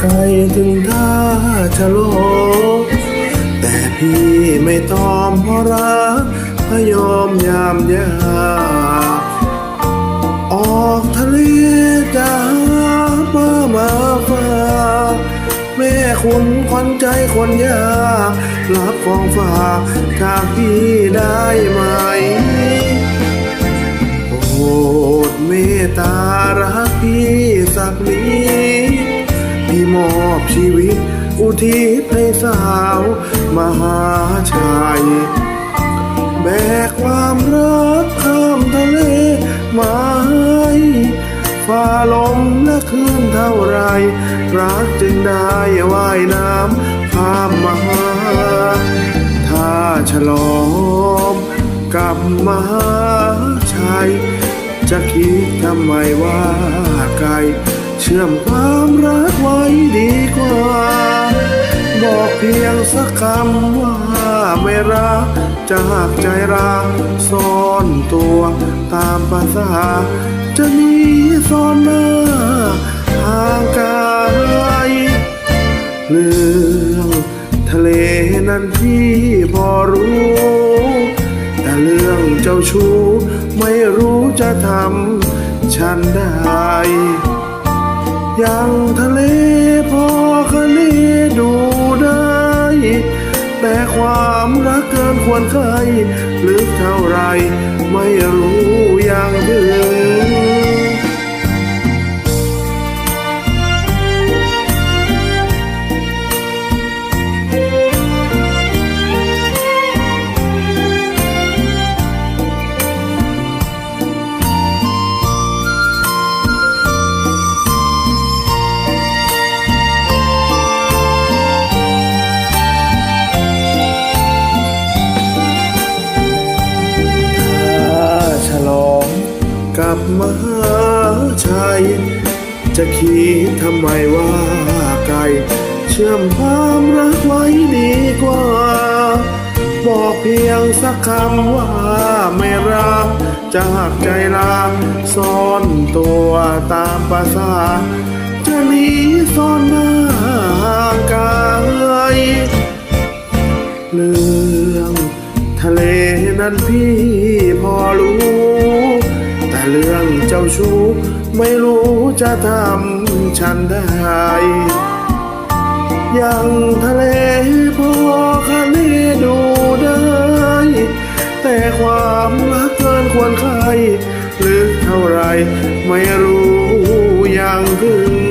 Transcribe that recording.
ไกลถึงท่าชะโลแต่พี่ไม่ตอมเพราะรักพยอมยามยากออกทะเลจะหาปลามาฝากแม่คุณขวัญใจคนยากรับของฝากจากพี่ได้ไหม ชีวิต อุทิศให้สาวมหาชัย แบกความรักข้ามทะเลมาให้ฟ้าลมและคลื่นเท่าไร รักจึงได้ว่ายน้ำข้ามมาหาถ้าฉลองกับมหาชัยจะคิดทำไมว่าไกล เชื่อมความรักไว้ดีกว่า บอกเพียงสักคำว่าไม่รักจากใจรักซ่อนตัวตามภาษา จะหนีซ่อนหน้าห่างไกลเรื่องทะเลนั้นพี่พอรู้ แต่เรื่องเจ้าชู้ไม่รู้จะทำฉันได้ อย่างทะเลพอคะเนดูได้ แต่ความรักเกินควรเคยลึกเท่าไร ไม่รู้อย่างถึงถ้ มหาชัย จะคิดทำไมว่าไกล เชื่อมความรักไว้ดีกว่า บอกเพียงสักคำว่าไม่รักจากใจรักซ่อนตัวตามภาษาจะหนีซ่อนหน้าห่างไกลเรื่องทะเลนั้นพี่พอรู้ เรื่องเจ้าชู้ ไม่รู้จะทำฉันได้ ยังทะเลพอคะเนดูได้ แต่ความรักเกินควรใครลึกเท่าไร ไม่รู้อย่างถึง